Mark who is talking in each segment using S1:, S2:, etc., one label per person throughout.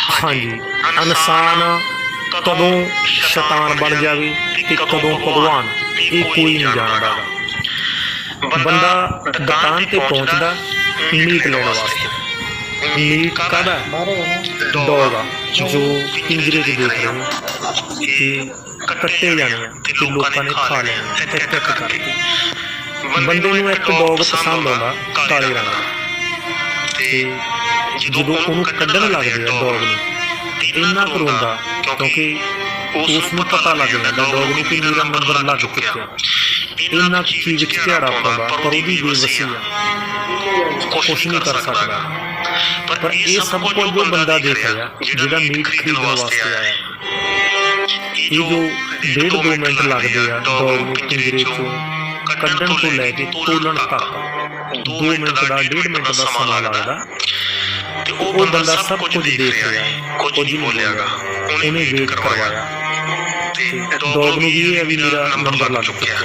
S1: ਹਾਂਜੀ। ਇਨਸਾਨ ਕਦੋਂ ਸ਼ੈਤਾਨ ਬਣ ਜਾਵੇ ਤੇ ਕਦੋਂ ਭਗਵਾਨ, ਇਹ ਕੋਈ ਨਹੀਂ ਜਾਣਦਾ। ਬੰਦਾ ਦੁਕਾਨ ਤੇ ਪਹੁੰਚਦਾ, ਮੀਟ ਲੈਣ ਵਾਸਤੇ। ਮੀਟ ਕਾਹਦਾ? ਡੌਗ ਜੋ ਪਿੰਜਰੇ 'ਚ ਦੇਖ ਰਹੇ ਹੋ ਕਿ ਕੱਟੇ ਜਾਣੇ ਤੇ ਲੋਕਾਂ ਨੇ ਖਾ ਲੈਣੇ ਇੱਕ ਇੱਕ ਕਰਕੇ। ਬੰਦੇ ਨੂੰ ਇੱਕ ਡੌਗ ਪਸੰਦ ਆਉਂਦਾ, ਕਾਲੇ ਰੰਗ ਦਾ। ਤੇ ਜਦੋਂ ਉਹਨੂੰ ਕੱਢਣ ਲੱਗਦੇ ਆ ਡੌਗ ਨੂੰ ਇੰਨਾ ਕਰੋਂਦਾ ਕਿਉਂਕਿ ਉਸ ਨੂੰ ਪਤਾ ਲੱਗ ਜਾਂਦਾ ਡੌਗ ਨੂੰ ਕਿ ਮੇਰਾ ਨੰਬਰ ਲੱਗ ਚੁੱਕਿਆ। ਇੰਨਾ ਚੀਜ਼ ਝਾੜਾ ਪਾਉਂਦਾ ਪਰ ਉਹਦੀ ਬੇਵਸੀ ਆ। ਕੁਛ ਨਹੀਂ ਕਰ ਸਕਦਾ। ਪਰ ਇਹ ਸਭ ਕੁਝ ਜੋ ਬੰਦਾ ਦੇਖ ਰਿਹਾ ਜਿਹੜਾ ਮੀਟ ਖਰੀਦਣ ਵਾਸਤੇ ਆਇਆ। ਇਹ ਜੋ ਡੇਢ ਦੋ ਮਿੰਟ ਲੱਗਦੇ ਆ ਡੌਗ ਨੂੰ ਪਿੰਜਰੇ ਚੋਂ ਕੱਢਣ ਤੋਂ ਲੈ ਕੇ ਤੋਲਣ ਤੱਕ। 2 ਮਿੰਟ ਦਾ ਡੇਢ ਮਿੰਟ ਦਾ ਸਮਾਂ ਲੱਗਦਾ।
S2: ਤੇ
S1: ਉਹ ਬੰਦਾ ਸਭ ਕੁਝ ਦੇਖ ਰਿਹਾ ਹੈ ਕੁਝ ਨਹੀਂ ਬੋਲਿਆਗਾ ਉਹਨੇ ਵੇਟ ਕਰਵਾਇਆ।
S2: ਤੇ
S1: ਡੌਗ ਨੂੰ ਵੀ ਇਹ ਹੈ ਵੀ ਮੇਰਾ ਨੰਬਰ ਲੱਗ ਚੁੱਕਿਆ।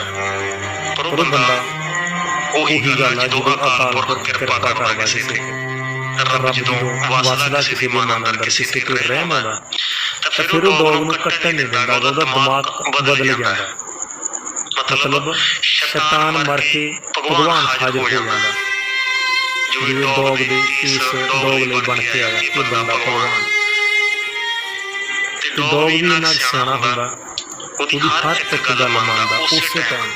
S2: ਪਰ
S1: ਉਹ ਬੰਦਾ ਉਹੀ ਗੱਲ ਆ ਜਦੋਂ ਅਕਾਲ ਪੁਰਖ ਕਿਰਪਾ ਕਰਦਾ ਕਿਸੇ ਤੇ ਰੱਬ ਜਦੋਂ ਵਸਦਾ ਕਿਸੇ ਦੇ ਮਨ ਅੰਦਰ ਕਿਸੇ ਤੇ ਰਹਿਮ ਆਉਂਦਾ ਤਾਂ ਫਿਰ ਉਹ ਡੌਗ ਨੂੰ ਕੱਟਣ ਨਹੀਂ ਦਿੰਦਾ ਉਹਦਾ ਦਿਮਾਗ ਬਦਲ ਜਾਂਦਾ। ਮਤਲਬ ਸ਼ੈਤਾਨ ਮਰ ਕੇ ਭਗਵਾਨ ਹਾਜ਼ਰ ਹੋ ਜਾਂਦਾ। ਜਿਵੇਂ ਡੌਗ ਦੇ ਇਸ ਡੌਗ ਲਈ ਬਣ ਕੇ ਆਇਆ ਇਹ ਬੰਦਾ ਭਗਵਾਨ। ਤੇ ਡੌਗ ਵੀ ਕੁ ਸਿਆਣਾ ਹੁੰਦਾ ਉਹਦੀ ਹਰ ਇੱਕ ਗੱਲ ਮੰਨਦਾ ਉਸੇ ਟਾਈਮ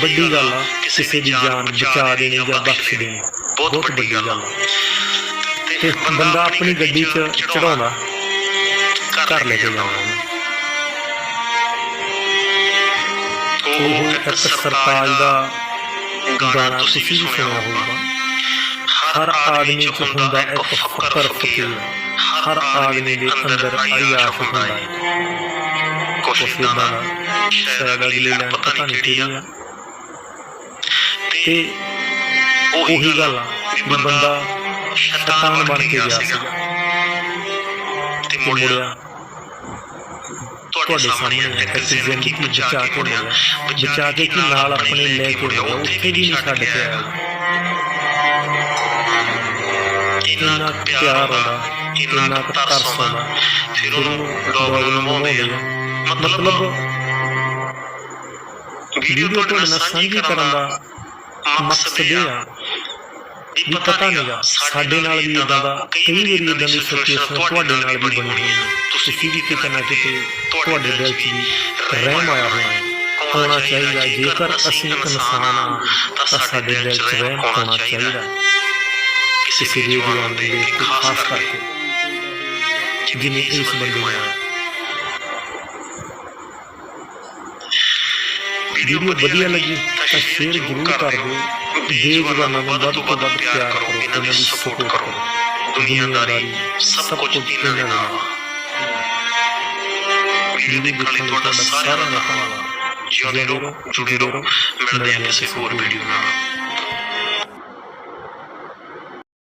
S1: ਵੱਡੀ ਗੱਲ ਆ ਕਿਸੇ ਦੀ ਜਾਨ ਬਚਾ ਦੇਣੀ ਜਾਂ ਬਖਸ਼ ਦੇਣੀ ਬਹੁਤ ਵੱਡੀ ਗੱਲ ਆ। ਤੇ ਬੰਦਾ ਆਪਣੀ ਗੱਡੀ 'ਚ ਚੜਾਉਂਦਾ ਘਰ ਲੈ ਕੇ ਜਾਣਾ ਉਹ ਇੱਕ ਸਰਤਾਜ ਦਾ ਗਾਣਾ ਤੁਸੀਂ ਵੀ ਸੁਣਿਆ ਹੋਊਗਾ। ਹਰ ਆਦਮੀ 'ਚ ਹੁੰਦਾ ਇੱਕ ਫਕਰ ਫਕੀਰ। ਹਰ ਆਦਮੀ ਦੇ ਅੰਦਰ ਅਯਾਸ਼ ਹੁੰਦਾ ਹੈ। ਇਦਾਂ ਦਾ। ਸ਼ਾਇਦ ਅਗਲੀ ਲਾਈਨ ਪਤਾ ਨਹੀਂ ਕਿਹੜੀ ਆ। ਤੇ ਉਹੀ ਗੱਲ ਆ ਵੀ ਬੰਦਾ ਸ਼ੈਤਾਨ ਬਣ ਕੇ ਗਿਆ ਸੀਗਾ। ਤੇ ਮੁੜਿਆ ਤੁਹਾਡੇ ਸਾਹਮਣੇ ਇੱਕ ਜ਼ਿੰਦਗੀ ਬਚਾ ਕੇ ਮੁੜਿਆ ਬਚਾ ਕੇ ਕਿ ਨਾਲ ਆਪਣੇ ਲੈ ਕੇ ਮੁੜਿਆ ਉੱਥੇ ਵੀ ਨਹੀਂ ਛੱਡ ਕੇ ਆਇਆ ਇੰਨਾ ਪਿਆਰ ਆਉਂਦਾ ਇੰਨਾ ਕੁ ਤਰਸ ਆਉਂਦਾ ਫਿਰ ਉਹਨੂੰ ਡੌਗ ਨੂੰ ਮੋਹਦੇ ਮਤਲਬ ਵੀਡੀਓ ਤੁਹਾਡੇ ਨਾਲ ਸਾਂਝੀ ਕਰਨ ਦਾ ਮਕਸਦ ਇਹ ਆ ਵੀ ਪਤਾ ਨਹੀਂਗਾ ਸਾਡੇ ਨਾਲ ਵੀ ਇਦਾਂ ਦਾ ਕਈ ਵਾਰੀ ਇਦਾਂ ਦੀ ਸਿਚੁਏਸ਼ਨ ਤੁਹਾਡੇ ਨਾਲ ਵੀ ਬਣੀ ਹੋਈ ਹੈ ਤੁਸੀਂ ਵੀ ਕਿਤੇ ਨਾ ਕਿਤੇ ਤੁਹਾਡੇ ਦਿਲ 'ਚ ਵੀ ਰਹਿਮ ਆਇਆ ਹੋਣਾ ਹੈ ਹੋਣਾ ਚਾਹੀਦਾ ਜੇਕਰ ਅਸੀਂ ਇਨਸਾਨ ਆ ਤਾਂ ਸਾਡੇ ਦਿਲ 'ਚ ਰਹਿਮ ਹੋਣਾ ਚਾਹੀਦਾ। ਕਿਸੇ ਦੀ ਜਵਾਨ ਦੇ ਕੇ ਖਾਸ ਕਰਕੇ। ਜਿਵੇਂ ਇਸ ਬੰਦੇ ਨੂੰ ਆਇਆ ਵੀਡੀਓ ਵਧੀਆ ਲੱਗੀ। ਤਾਂ ਸ਼ੇਅਰ ਜ਼ਰੂਰ ਕਰ ਦਿਓ ਬੇਜਵਾਨਾਂ ਨੂੰ ਵੱਧ ਤੋਂ ਵੱਧ ਪਿਆਰ ਕਰੋ ਇਹਨਾਂ ਦੀ ਸਪੋਰਟ ਕਰੋ। ਦੁਨੀਆਦਾਰੀ ਸਭ ਕੁਝ ਇਹਨਾਂ ਦੇ ਨਾਲ। ਵੀਡੀਓ ਦੇਖਣ ਲਈ ਤੁਹਾਡਾ ਸਾਰਿਆਂ ਦਾ ਧੰਨਵਾਦ। ਜਿਉਂਦੇ ਰਹੋ ਜੁੜੇ ਰਹੋ ਮਿਲਦੇ ਹਾਂ ਕਿਸੇ ਹੋਰ ਵੀਡੀਓ ਨਾਲ।